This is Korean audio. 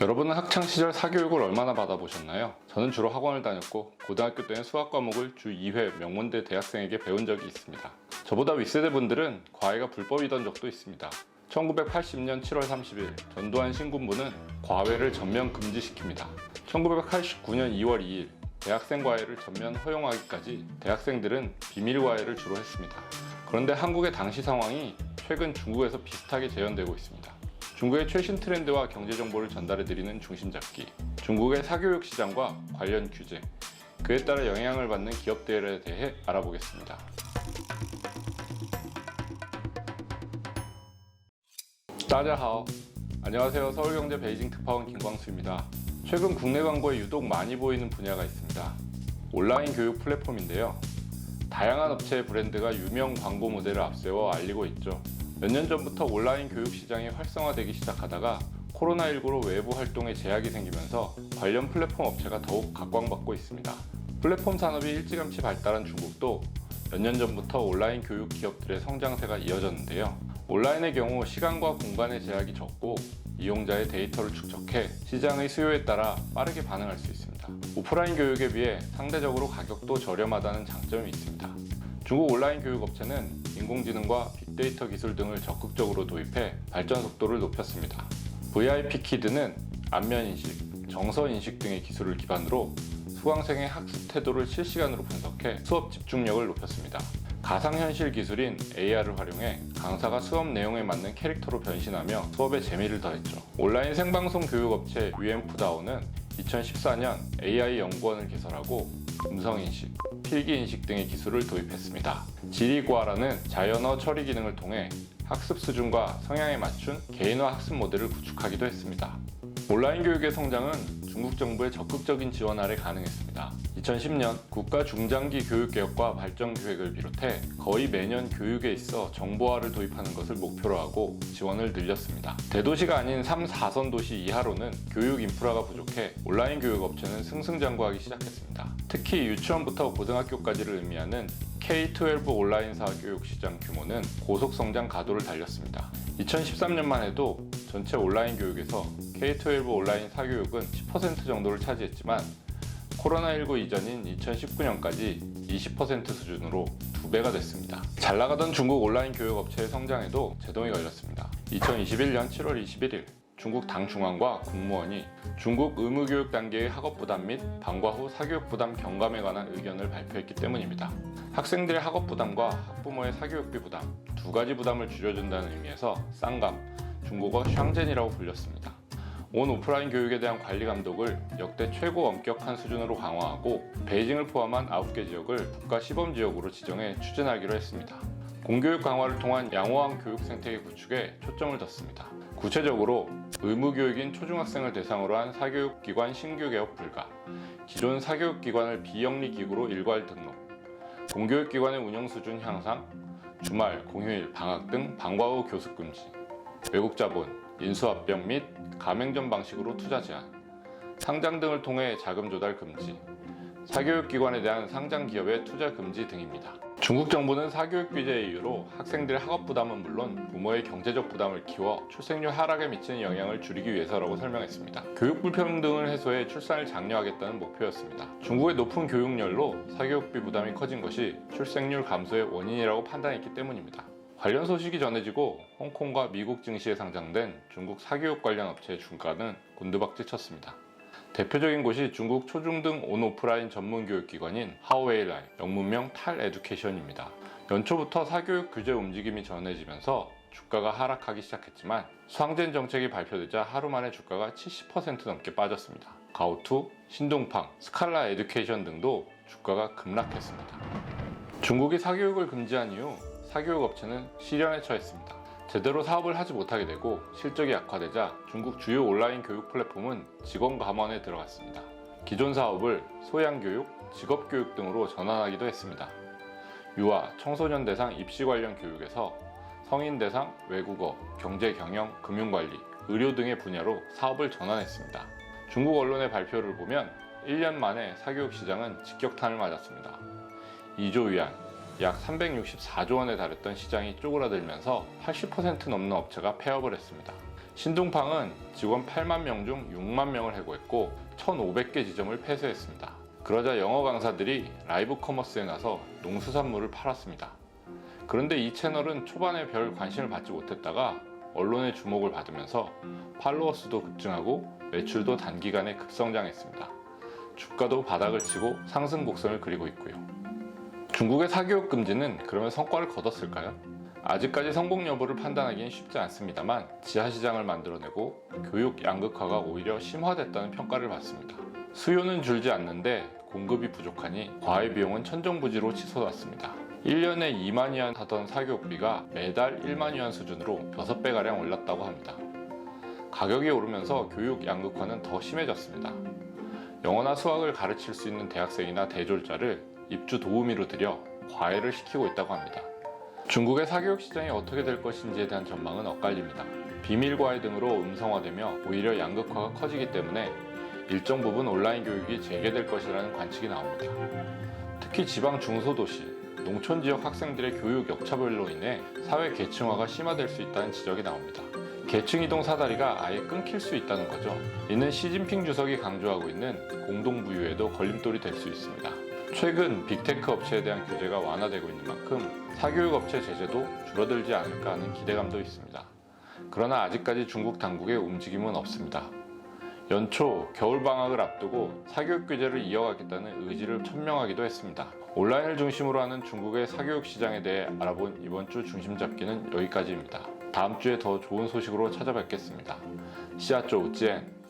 여러분은 학창시절 사교육을 얼마나 받아보셨나요? 저는 주로 학원을 다녔고 고등학교 때는 수학 과목을 주 2회 명문대 대학생에게 배운 적이 있습니다. 저보다 윗세대 분들은 과외가 불법이던 적도 있습니다. 1980년 7월 30일 전두환 신군부는 과외를 전면 금지시킵니다. 1989년 2월 2일 대학생 과외를 전면 허용하기까지 대학생들은 비밀 과외를 주로 했습니다. 그런데 한국의 당시 상황이 최근 중국에서 비슷하게 재현되고 있습니다. 중국의 최신 트렌드와 경제 정보를 전달해드리는 중심 잡기, 중국의 사교육 시장과 관련 규제, 그에 따라 영향을 받는 기업들에 대해 알아보겠습니다. 따자하오. 안녕하세요. 서울경제 베이징 특파원 김광수입니다. 최근 국내 광고에 유독 많이 보이는 분야가 있습니다. 온라인 교육 플랫폼인데요. 다양한 업체의 브랜드가 유명 광고 모델을 앞세워 알리고 있죠. 몇 년 전부터 온라인 교육 시장이 활성화되기 시작하다가 코로나19로 외부 활동에 제약이 생기면서 관련 플랫폼 업체가 더욱 각광받고 있습니다. 플랫폼 산업이 일찌감치 발달한 중국도 몇 년 전부터 온라인 교육 기업들의 성장세가 이어졌는데요. 온라인의 경우 시간과 공간의 제약이 적고 이용자의 데이터를 축적해 시장의 수요에 따라 빠르게 반응할 수 있습니다. 오프라인 교육에 비해 상대적으로 가격도 저렴하다는 장점이 있습니다. 중국 온라인 교육 업체는 인공지능과 빅데이터 기술 등을 적극적으로 도입해 발전 속도를 높였습니다. VIP 키드는 안면 인식, 정서 인식 등의 기술을 기반으로 수강생의 학습 태도를 실시간으로 분석해 수업 집중력을 높였습니다. 가상현실 기술인 AR을 활용해 강사가 수업 내용에 맞는 캐릭터로 변신하며 수업의 재미를 더했죠. 온라인 생방송 교육업체 UM프다오는 2014년 AI 연구원을 개설하고 음성인식, 필기인식 등의 기술을 도입했습니다. 지리과라는 자연어 처리 기능을 통해 학습 수준과 성향에 맞춘 개인화 학습 모델을 구축하기도 했습니다. 온라인 교육의 성장은 중국 정부의 적극적인 지원 아래 가능했습니다. 2010년 국가 중장기 교육 개혁과 발전 계획을 비롯해 거의 매년 교육에 있어 정보화를 도입하는 것을 목표로 하고 지원을 늘렸습니다. 대도시가 아닌 3, 4선 도시 이하로는 교육 인프라가 부족해 온라인 교육 업체는 승승장구하기 시작했습니다. 특히 유치원부터 고등학교까지를 의미하는 K-12 온라인 사교육 시장 규모는 고속 성장 가도를 달렸습니다. 2013년만 해도 전체 온라인 교육에서 K-12 온라인 사교육은 10% 정도를 차지했지만 코로나19 이전인 2019년까지 20% 수준으로 두 배가 됐습니다. 잘 나가던 중국 온라인 교육 업체의 성장에도 제동이 걸렸습니다. 2021년 7월 21일 중국 당중앙과 국무원이 중국 의무교육 단계의 학업 부담 및 방과 후 사교육 부담 경감에 관한 의견을 발표했기 때문입니다. 학생들의 학업 부담과 학부모의 사교육비 부담 두 가지 부담을 줄여준다는 의미에서 쌍감, 중국어 샹젠이라고 불렸습니다. 온 오프라인 교육에 대한 관리 감독을 역대 최고 엄격한 수준으로 강화하고 베이징을 포함한 9개 지역을 국가 시범 지역으로 지정해 추진하기로 했습니다. 공교육 강화를 통한 양호한 교육 생태계 구축에 초점을 뒀습니다. 구체적으로 의무교육인 초중학생을 대상으로 한 사교육기관 신규 개업 불가, 기존 사교육기관을 비영리 기구로 일괄 등록, 공교육기관의 운영 수준 향상, 주말, 공휴일, 방학 등 방과 후 교습 금지, 외국 자본, 인수합병 및 가맹점 방식으로 투자 제한, 상장 등을 통해 자금 조달 금지, 사교육기관에 대한 상장 기업의 투자 금지 등입니다. 중국 정부는 사교육 규제의 이유로 학생들의 학업 부담은 물론 부모의 경제적 부담을 키워 출생률 하락에 미치는 영향을 줄이기 위해서라고 설명했습니다. 교육 불평등을 해소해 출산을 장려하겠다는 목표였습니다. 중국의 높은 교육열로 사교육비 부담이 커진 것이 출생률 감소의 원인이라고 판단했기 때문입니다. 관련 소식이 전해지고 홍콩과 미국 증시에 상장된 중국 사교육 관련 업체의 주가는 곤두박질 쳤습니다. 대표적인 곳이 중국 초중등 온오프라인 전문 교육기관인 하오웨이라이, 영문명 탈 에듀케이션입니다. 연초부터 사교육 규제 움직임이 전해지면서 주가가 하락하기 시작했지만 수항젠 정책이 발표되자 하루 만에 주가가 70% 넘게 빠졌습니다. 가오투, 신동팡, 스칼라 에듀케이션 등도 주가가 급락했습니다. 중국이 사교육을 금지한 이후 사교육 업체는 시련에 처했습니다. 제대로 사업을 하지 못하게 되고 실적이 약화되자 중국 주요 온라인 교육 플랫폼은 직원 감원에 들어갔습니다. 기존 사업을 소양교육, 직업교육 등으로 전환하기도 했습니다. 유아, 청소년 대상 입시 관련 교육에서 성인 대상 외국어, 경제 경영, 금융관리, 의료 등의 분야로 사업을 전환했습니다. 중국 언론의 발표를 보면 1년 만에 사교육 시장은 직격탄을 맞았습니다. 2조 위안, 약 364조 원에 달했던 시장이 쪼그라들면서 80% 넘는 업체가 폐업을 했습니다. 신동팡은 직원 8만 명 중 6만 명을 해고했고 1,500개 지점을 폐쇄했습니다. 그러자 영어 강사들이 라이브 커머스에 나서 농수산물을 팔았습니다. 그런데 이 채널은 초반에 별 관심을 받지 못했다가 언론의 주목을 받으면서 팔로워 수도 급증하고 매출도 단기간에 급성장했습니다. 주가도 바닥을 치고 상승 곡선을 그리고 있고요. 중국의 사교육 금지는 그러면 성과를 거뒀을까요? 아직까지 성공 여부를 판단하기는 쉽지 않습니다만 지하시장을 만들어내고 교육 양극화가 오히려 심화됐다는 평가를 받습니다. 수요는 줄지 않는데 공급이 부족하니 과외 비용은 천정부지로 치솟았습니다. 1년에 2만 위안 하던 사교육비가 매달 1만 위안 수준으로 6배가량 올랐다고 합니다. 가격이 오르면서 교육 양극화는 더 심해졌습니다. 영어나 수학을 가르칠 수 있는 대학생이나 대졸자를 입주 도우미로 들여 과외를 시키고 있다고 합니다. 중국의 사교육 시장이 어떻게 될 것인지에 대한 전망은 엇갈립니다. 비밀 과외 등으로 음성화되며 오히려 양극화가 커지기 때문에 일정 부분 온라인 교육이 재개될 것이라는 관측이 나옵니다. 특히 지방 중소도시, 농촌 지역 학생들의 교육 격차별로 인해 사회 계층화가 심화될 수 있다는 지적이 나옵니다. 계층 이동 사다리가 아예 끊길 수 있다는 거죠. 이는 시진핑 주석이 강조하고 있는 공동부유에도 걸림돌이 될 수 있습니다. 최근 빅테크 업체에 대한 규제가 완화되고 있는 만큼 사교육 업체 제재도 줄어들지 않을까 하는 기대감도 있습니다. 그러나 아직까지 중국 당국의 움직임은 없습니다. 연초 겨울 방학을 앞두고 사교육 규제를 이어가겠다는 의지를 천명하기도 했습니다. 온라인을 중심으로 하는 중국의 사교육 시장에 대해 알아본 이번 주 중심 잡기는 여기까지입니다. 다음 주에 더 좋은 소식으로 찾아뵙겠습니다. 시아쪼 우찌엔